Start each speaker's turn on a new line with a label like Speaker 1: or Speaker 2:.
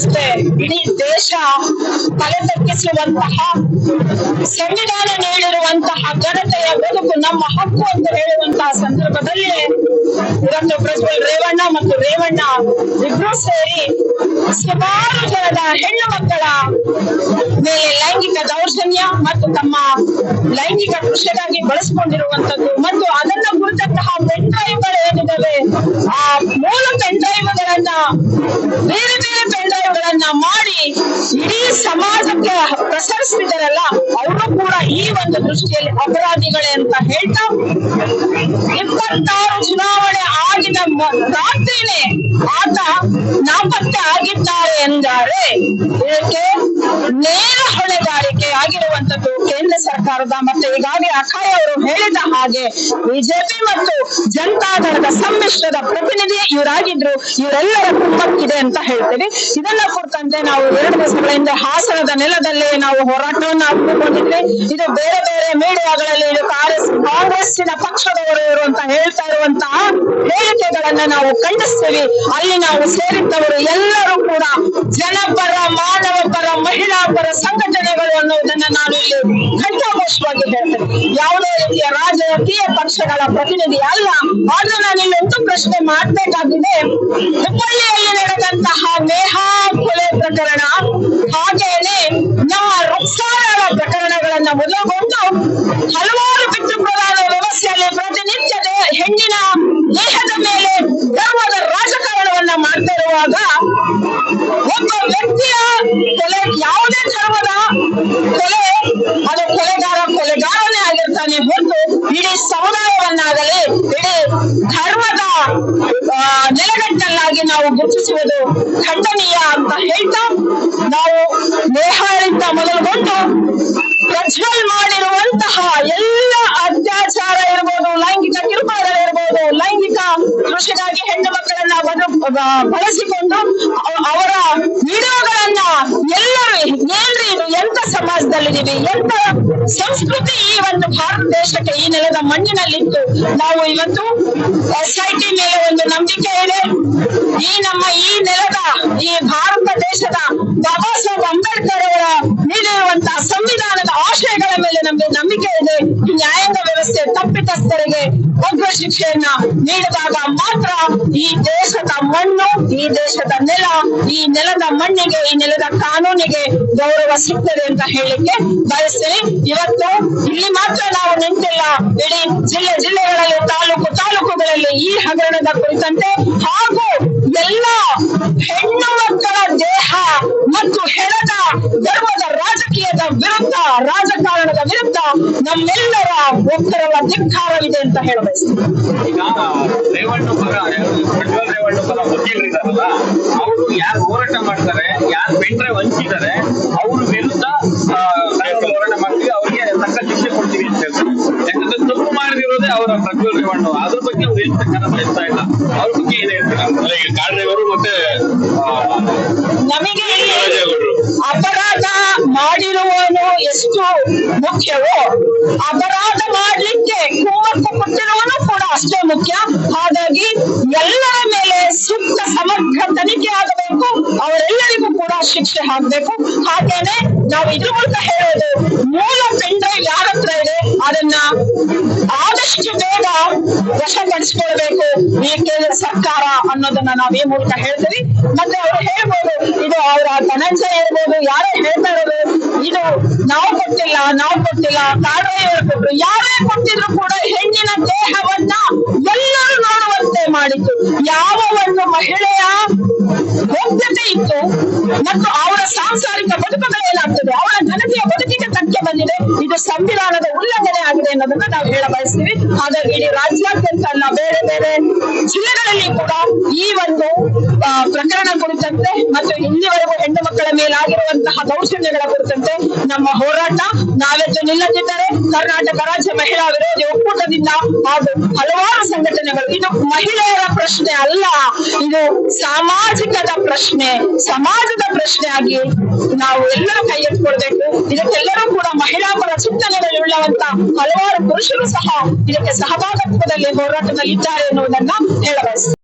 Speaker 1: ವ್ಯವಸ್ಥೆ ಇಡೀ ದೇಶ ತಲೆ ತಗ್ಗಿಸುವಂತಹ ಸಂವಿಧಾನ ನೀಡಿರುವಂತಹ ಘನತೆಯ ಬದುಕು, ನಮ್ಮ ಹಕ್ಕು ಅಂತ ಹೇಳುವಂತಹ ಸಂದರ್ಭದಲ್ಲಿ ಇವತ್ತು ಪ್ರಜ್ವಲ್ ರೇವಣ್ಣ ಮತ್ತು ರೇವಣ್ಣ ಇಬ್ರು ಸೇರಿ ಸುಮಾರು ಜನದ ಹೆಣ್ಣು ಮಕ್ಕಳ ಮೇಲೆ ಲೈಂಗಿಕ ದೌರ್ಜನ್ಯ ಮತ್ತು ತಮ್ಮ ಲೈಂಗಿಕ ಕೃಷಿಗಾಗಿ ಬಳಸಿಕೊಂಡಿರುವಂತದ್ದು ಮತ್ತು ಅದನ್ನ ಕುರಿತಂತಹ ಪೆನ್ ಅವರು ಕೂಡ ಈ ಒಂದು ದೃಷ್ಟಿಯಲ್ಲಿ ಅಪರಾಧಿಗಳೇ ಅಂತ ಹೇಳ್ತಾ ಇಪ್ಪತ್ತಾರು ಚುನಾವಣೆ ಆಗಿದ ರಾತ್ರಿನೇ ಆತ ನಾಪತ್ತೆ ಆಗಿದ್ದಾರೆ ಎಂದರೆ ಇದಕ್ಕೆ ನೇರ ಹೊಣೆಗಾರಿಕೆ ಆಗಿರುವಂತದ್ದು ಕೇಂದ್ರ ಸರ್ಕಾರದ ಮತ್ತೆ ಈಗಾಗಲೇ ಅಖಾಯ್ ಅವರು ಹೇಳಿದ ಹಾಗೆ ಬಿಜೆಪಿ ಮತ್ತು ಜನತಾದಳದ ಸಮ್ಮಿಶ್ರದ ಪ್ರತಿನಿಧಿ ಇವರಾಗಿದ್ರು, ಇವರೆಲ್ಲರ ಕುಟುಂಬಕ್ಕಿದೆ ಅಂತ ಹೇಳ್ತೀವಿ. ಇದನ್ನ ಕುರಿತಂತೆ ನಾವು ಎರಡು ದಿವಸಗಳ ಹಿಂದೆ ಹಾಸನದ ನೆಲದಲ್ಲಿ ನಾವು ಹೋರಾಟವನ್ನು ಹಮ್ಮಿಕೊಂಡಿದ್ವಿ. ಇದು ಬೇರೆ ಬೇರೆ ಮೀಡಿಯಾಗಳಲ್ಲಿ ಇದು ಕಾಂಗ್ರೆಸ್, ಕಾಂಗ್ರೆಸ್ಸಿನ ಪಕ್ಷದವರು ಇವರು ಅಂತ ಹೇಳ್ತಾ ಇರುವಂತಹ ಹೇಳಿಕೆಗಳನ್ನ ನಾವು ಖಂಡಿಸ್ತೀವಿ. ಅಲ್ಲಿ ನಾವು ಸೇರಿದ್ದವರು ಎಲ್ಲರೂ ಕೂಡ ಜನಪರ ಮಾನವ ಪರ ಮಹಿಳಾ ಪರ ಸಂಘಟನೆಗಳು ಅನ್ನೋದನ್ನ ನಾನು ಇಲ್ಲಿ ಘಂಟಾಘೋಷವಾಗಿ ಹೇಳ್ತೇನೆ ಯಾವುದೇ ರೀತಿಯ ರಾಜಕೀಯ ಪಕ್ಷಗಳ ಪ್ರತಿನಿಧಿ ಅಲ್ಲ. ಆದ್ರೆ ನಾನು ಇಲ್ಲೊಂದು ಪ್ರಶ್ನೆ ಮಾಡಬೇಕಾಗಿದೆ. ಹುಬ್ಬಳ್ಳಿಯಲ್ಲಿ ನಡೆದಂತಹ ನೇಹಾ ಕೊಲೆ ಪ್ರಕರಣ, ಹಾಗೆಯೇ ನಮ್ಮ ರುಕ್ಸಾರರ ಪ್ರಕರಣಗಳನ್ನ ಮೊದಲುಗೊಂಡು ಹಲವಾರು ಪಿತೃ ಪ್ರಧಾನ ವ್ಯವಸ್ಥೆಯಲ್ಲಿ ಪ್ರತಿನಿತ್ಯದ ಹೆಣ್ಣಿನ ದೇಹದ ಮೇಲೆ ಧರ್ಮದ ರಾಜಕಾರಣವನ್ನ ಮಾಡ್ತಾ ಇರುವಾಗ ಗುರುತಿಸುವುದು ಖಂಡನೀಯ ಅಂತ ಹೇಳ್ತಾ ನಾವು ನೇಹಾಳಿಂದ ಮೊದಲುಗೊಂಡು ಪ್ರಜ್ವಲ್ ಮಾಡಿರುವಂತಹ ಎಲ್ಲ ಅತ್ಯಾಚಾರ ಇರ್ಬೋದು, ಲೈಂಗಿಕ ಕಿರುಕುಳಗಳಿರ್ಬೋದು ಲೈಂಗಿಕ ಕೃಷಿಗಾಗಿ ಹೆಣ್ಣು ಮಕ್ಕಳನ್ನ ಬಳಸಿಕೊಂಡು ಅವ- ಅವರ ವಿಡಿಯೋಗಳನ್ನ ಎಲ್ಲರೂ ಎಂತ ಸಮಾಜದಲ್ಲಿದ್ದೀವಿ ಎಂತ ಸಂಸ್ಕೃತಿ ಈ ಒಂದು ಭಾರತ ದೇಶಕ್ಕೆ ಈ ನೆಲದ ಮಣ್ಣಿನಲ್ಲಿತ್ತು? ನಾವು ಇವತ್ತು ಎಸ್ ಐ ಟಿ ಮೇಲೆ ಒಂದು ನಂಬಿಕೆ ಇದೆ. ಈ ನಮ್ಮ ಈ ನೆಲದ ಈ ಭಾರತ ದೇಶದ ಬಾಬಾ ಸಾಹೇಬ್ ಅಂಬೇಡ್ಕರ್ ಅವರ ನೀಡಿರುವಂತಹ ಸಂವಿಧಾನದ ಆಶಯಗಳ ಮೇಲೆ ನಮಗೆ ನಂಬಿಕೆ ಇದೆ. ಈ ನ್ಯಾಯಾಂಗ ವ್ಯವಸ್ಥೆ ತಪ್ಪಿತಸ್ಥರಿಗೆ ಉಗ್ರ ಶಿಕ್ಷೆಯನ್ನ ನೀಡಿದಾಗ ಮಾತ್ರ ಈ ದೇಶದ ಮಣ್ಣು, ಈ ದೇಶದ ನೆಲ, ಈ ನೆಲದ ಮಣ್ಣಿಗೆ, ಈ ನೆಲದ ಕಾನೂನಿಗೆ ಗೌರವ ಸಿಗ್ತದೆ ಅಂತ ಹೇಳಿಕ್ಕೆ ಬಯಸ್ತೀನಿ. ಇವತ್ತು ಇಲ್ಲಿ ಮಾತ್ರ ನಾವು ನಿಂತಿಲ್ಲ. ಇಡೀ ಜಿಲ್ಲೆ ಜಿಲ್ಲೆಗಳಲ್ಲಿ, ತಾಲೂಕು ತಾಲೂಕುಗಳಲ್ಲಿ ಈ ಹಗರಣದ ಕುರಿತಂತೆ ಹಾಗೂ ಎಲ್ಲ ಹೆಣ್ಣು ಮಕ್ಕಳ ದೇಹ ಮತ್ತು ಹೆಣದ ರಾಜಕಾರಣದ ವಿರುದ್ಧ ನಮ್ಮೆಲ್ಲರ ಒತ್ತರವ ಧಿಕ್ಕಾರವಿದೆ ಅಂತ ಹೇಳಬಯಸ್ತೀನಿ
Speaker 2: ಈಗ ರೇವಣ್ಣ ಪರ ಪ್ರಜ್ವಲ್ ರೇವಣ್ಣ ಪರ ವಕೀಲರಿದ್ದಾರಲ್ಲ ಅವರು ಯಾರು ಹೋರಾಟ ಮಾಡ್ತಾರೆ ಯಾರು ಪೆಂಡ್ರೆ ಹಂಚಿದ್ದಾರೆ ಅವ್ರ ವಿರುದ್ಧ ಹೋರಾಟ ಮಾಡ್ತೀವಿ ಅವ್ರಿಗೆ ತಕ್ಕ ಶಿಕ್ಷೆ ಕೊಡ್ತೀವಿ ಅಂತ ಹೇಳ್ತಾರೆ. ಯಾಕಂದ್ರೆ ತಪ್ಪು ಮಾಡಿರೋದೇ ಅವರ ಪ್ರಜ್ವಲ್ ರೇವಣ್ಣ. ಅದ್ರ ಬಗ್ಗೆ ಅವ್ರು ಬಯಸ್ತಾ ಇಲ್ಲ. ಅವ್ರ ಬಗ್ಗೆ ಏನ್ ಹೇಳ್ತಾರೆ?
Speaker 3: ಈಗ ಕಾರ್ ಮತ್ತೆ ಆ,
Speaker 1: ನಮಗೆ ಅಪರಾಧ ಮಾಡಿರುವವನು ಎಷ್ಟು ಮುಖ್ಯವೋ, ಅಪರಾಧ ಮಾಡ್ಲಿಕ್ಕೆ ಕುಮ್ಮಕ್ಕು ಕೊಟ್ಟಿರುವನು ಕೂಡ ಅಷ್ಟೇ ಮುಖ್ಯ. ಹಾಗಾಗಿ ಎಲ್ಲರ ಮೇಲೆ ಸೂಕ್ತ ಸಮಗ್ರ ತನಿಖೆ ಆಗಬೇಕು, ಅವರೆಲ್ಲರಿಗೂ ಕೂಡ ಶಿಕ್ಷೆ ಆಗ್ಬೇಕು. ಹಾಗೇನೆ ನಾವು ಇದ್ರ ಮೂಲಕ ಹೇಳೋದು, ಮೂಲ ಪೆನ್ ಯಾರತ್ರ ಇದೆ, ಅದನ್ನ ಆದಷ್ಟು ಬೇಗ ವಶಪಡಿಸಿಕೊಳ್ಬೇಕು. ಈ ಕೇಂದ್ರ ಸರ್ಕಾರ ಅನ್ನೋದನ್ನ ನಾವ್ ಈ ಮೂಲಕ ಹೇಳ್ತೀವಿ. ಮತ್ತೆ ಅವ್ರು ಹೇಳ್ಬೋದು, ಇದು ಅವರ ಧನಂಜಯ ಇರ್ಬೋದು ಯಾರೇ ಹೇಳ್ತಾ ಇದು ನಾವು ಕೊಟ್ಟಿಲ್ಲ ನಾವು ಕೊಟ್ಟಿಲ್ಲ ಕಾಡೋಯವರು ಕೊಟ್ಟರು ಯಾರೇ ಕೊಟ್ಟಿದ್ರು ಕೂಡ ಹೆಣ್ಣಿನ ದೇಹವನ್ನ ಎಲ್ಲರೂ ನೋಡುವಂತೆ ಮಾಡಿತು ಯಾವ ಒಂದು ಮಹಿಳೆಯ ಗೋಪ್ಯತೆ ಇತ್ತು ಮತ್ತು ಅವರ ಸಾಂಸಾರಿಕ ಬದುಕುಗಳೇನಾಗ್ತದೆ ಅವರ ಘನತೆಯ ಬದುಕಿಗೆ ತಕ್ಕೆ ಬಂದಿದೆ. ಇದು ಸಂವಿಧಾನದ ಉಲ್ಲಂಘನೆ ಆಗಿದೆ ಅನ್ನೋದನ್ನ ನಾವು ಹೇಳ ಬಯಸ್ತೀವಿ. ಹಾಗಾಗಿ ಇಡೀ ರಾಜ್ಯಾದ್ಯಂತ ಬೇರೆ ಬೇರೆ ಜಿಲ್ಲೆಗಳಲ್ಲಿ ಕೂಡ ಈ ಒಂದು ಪ್ರಕರಣ ಕುರಿತಂತೆ ಮತ್ತು ಇಲ್ಲಿವರೆಗೂ ಹೆಣ್ಣು ಮಕ್ಕಳ ಮೇಲಾಗಿರುವಂತಹ ದೌರ್ಜನ್ಯಗಳ ಕುರಿತಂತೆ ನಮ್ಮ ಹೋರಾಟ. ನಾವೆದ್ದು ನಿಲ್ಲದಿದ್ದರೆ ಕರ್ನಾಟಕ ರಾಜ್ಯ ಮಹಿಳಾ ವಿರೋಧಿ ಒಕ್ಕೂಟದಿಂದ ಹಾಗೂ ಹಲವಾರು ಸಂಘಟನೆಗಳು. ಇದು ಮಹಿಳೆಯರ ಪ್ರಶ್ನೆ ಅಲ್ಲ. ಇದು ಸಾಮಾಜಿಕದ ಪ್ರಶ್ನೆ. ಸಮಾಜದ ಪ್ರಶ್ನೆ ಆಗಿ ನಾವು ಎಲ್ಲರೂ ಕೈ ಎತ್ಕೊಳ್ಬೇಕು. ಇದಕ್ಕೆಲ್ಲರೂ ಕೂಡ ಮಹಿಳಾ ಪರ ಚಿಂತನೆಗಳುಳ್ಳವಂತ ಹಲವಾರು ಪುರುಷರು ಸಹ ಇದಕ್ಕೆ ಸಹಭಾಗತ್ವದಲ್ಲಿ ಹೋರಾಟದಲ್ಲಿ ಇದ್ದಾರೆ ಎನ್ನುವುದನ್ನ ಹೇಳಬಯಸ್ತೀನಿ.